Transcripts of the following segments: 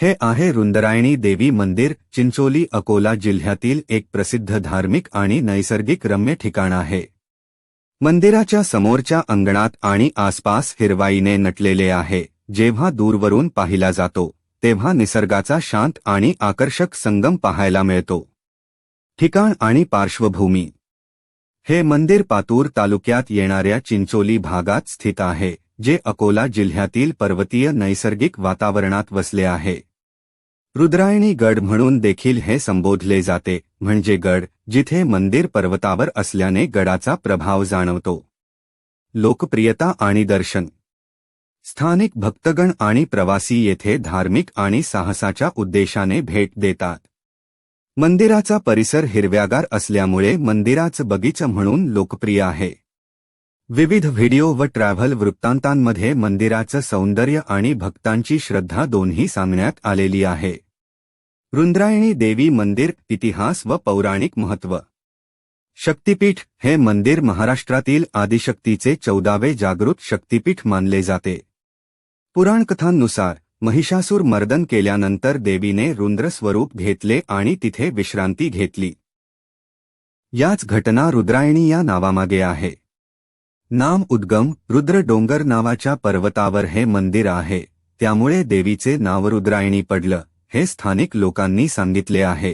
हे आहे रुंदरायणी देवी मंदिर चिंचोली अकोला जिल्ह्यातील एक प्रसिद्ध धार्मिक आणि नैसर्गिक रम्य ठिकाण आहे. मंदिराच्या समोरच्या अंगणात आणि आसपास हिरवाईने नटलेले आहे. जेव्हा दूरवरून पाहिला जातो तेव्हा निसर्गाचा शांत आणि आकर्षक संगम पाहायला मिळतो. ठिकाण आणि पार्श्वभूमी. हे मंदिर पातूर तालुक्यात येणाऱ्या चिंचोली भागात स्थित आहे. जे अकोला जिल्ह्यातील पर्वतीय नैसर्गिक वातावरणात वसले आहे. रुद्रायणी गड म्हणून देखील हे संबोधले जाते म्हणजे गड जिथे मंदिर पर्वतावर असल्याने गडाचा प्रभाव जाणवतो. लोकप्रियता आणि दर्शन. स्थानिक भक्तगण आणि प्रवासी येथे धार्मिक आणि साहसाच्या उद्देशाने भेट देतात. मंदिराचा परिसर हिरव्यागार असल्यामुळे मंदिराचं बगीचा म्हणून लोकप्रिय आहे. विविध व्हिडिओ व ट्रॅव्हल वृत्तांतांमध्ये मंदिराचं सौंदर्य आणि भक्तांची श्रद्धा दोन्ही सांगण्यात आलेली आहे. रुंद्रायणी देवी मंदिर इतिहास व पौराणिक महत्त्व. शक्तिपीठ हे मंदिर महाराष्ट्रातील आदिशक्तीचे चौदावे जागृत शक्तिपीठ मानले जाते. पुराणकथांनुसार महिषासूर मर्दन केल्यानंतर देवीने रुद्र स्वरूप घेतले आणि तिथे विश्रांती घेतली. याच घटना रुद्रायणी या नावामागे आहे. नाम उद्गम रुद्र डोंगर नावाच्या पर्वतावर हे मंदिर आहे. त्यामुळे देवीचे नाव रुद्रायणी पडलं हे स्थानिक लोकांनी सांगितले आहे.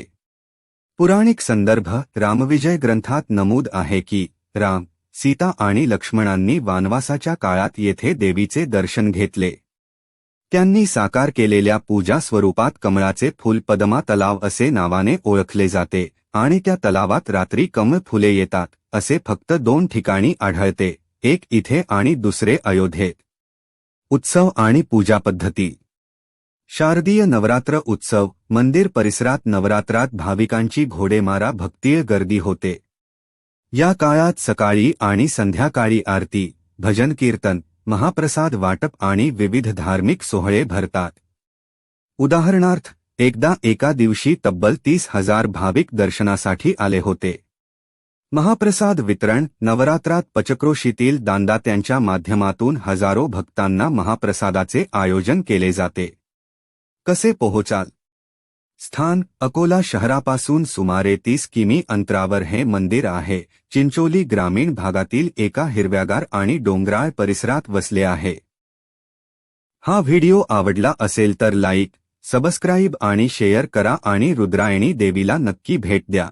पुराणिक संदर्भ रामविजय ग्रंथात नमूद आहे की राम सीता आणि लक्ष्मणांनी वानवासाच्या काळात येथे देवीचे दर्शन घेतले. त्यांनी साकार केलेल्या पूजा स्वरूपात कमळाचे फूल पदमा तलाव असे नावाने ओळखले जाते आणि त्या तलावात रात्री कमळ फुले येतात असे फक्त दोन ठिकाणी आढळते. एक इथे आणि दुसरे अयोध्येत उत्सव आणि पूजा पद्धती. शारदीय नवरात्र उत्सव मंदिर परिसरात नवरात्रात भाविकांची घोडेमारा भक्तीय गर्दी होते. या काळात सकाळी आणि संध्याकाळी आरती भजन कीर्तन महाप्रसाद वाटप आणि विविध धार्मिक सोहळे भरतात. उदाहरणार्थ एकदा एका दिवशी तब्बल तीस हजार भाविक दर्शनासाठी आले होते. महाप्रसाद वितरण नवरात्रात पचक्रोशीतील दानदात्यांच्या माध्यमातून हजारो भक्तांना महाप्रसादाचे आयोजन केले जाते. कसे पोहोचाल? स्थान अकोला शहरापासून सुमारे तीस किमी अंतरावर हे मंदिर आहे. चिंचोली ग्रामीण भागातील एका हिरव्यागार आणि डोंगराळ परिसरात वसले आहे. हा व्हिडिओ आवडला असेल तर लाईक सबस्क्राईब आणि शेअर करा आणि रुद्रायणी देवीला नक्की भेट द्या.